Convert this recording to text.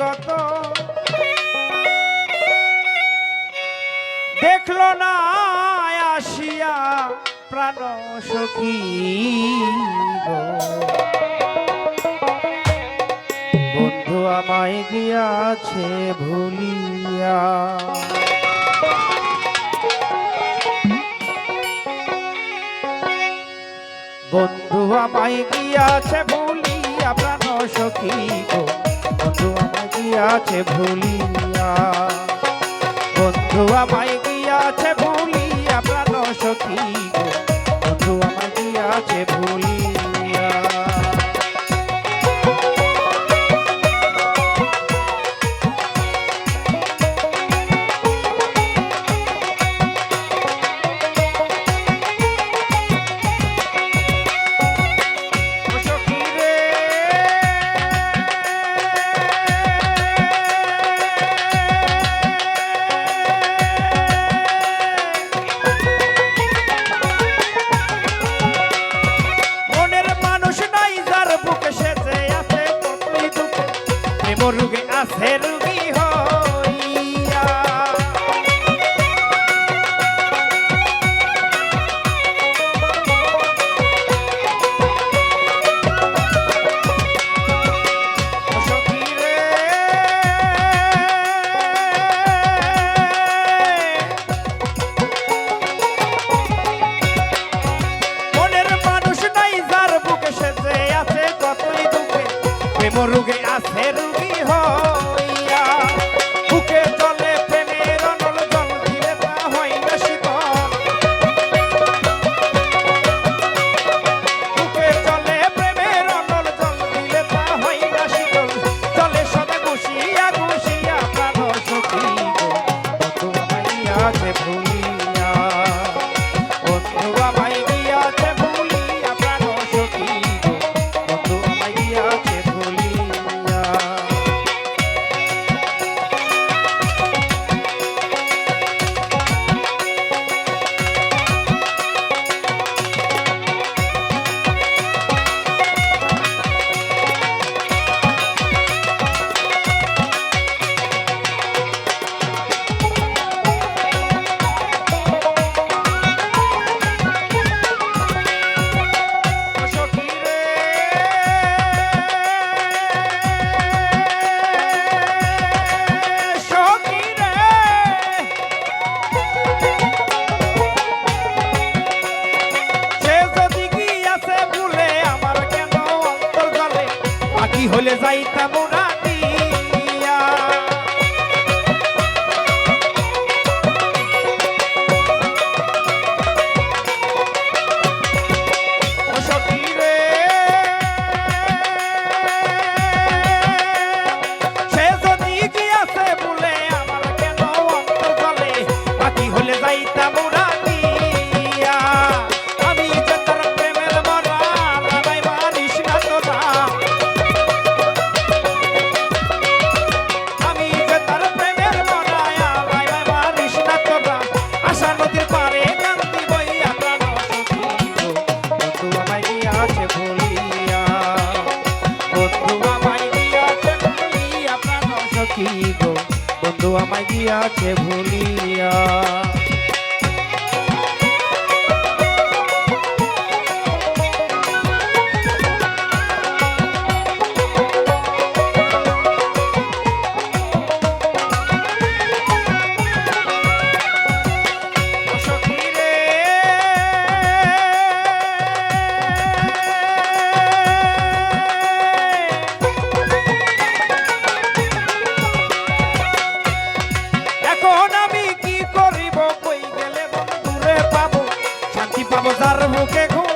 গত দেখল না, আসিয়া প্রাণ সখী বন্ধু আমায় গিয়াছে ভুলিয়া। বন্ধু আমায় গিয়াছে ভুলিয়া প্রাণ সখী গো। বন্ধু আমায় গিয়াছে ভুলিয়া। বন্ধু আমায় গিয়াছে ভুলিয়া প্রাণ সখী। মরুগে আসে রুগী হয়। bailes ahí भूलिया के भूलिया। carro que com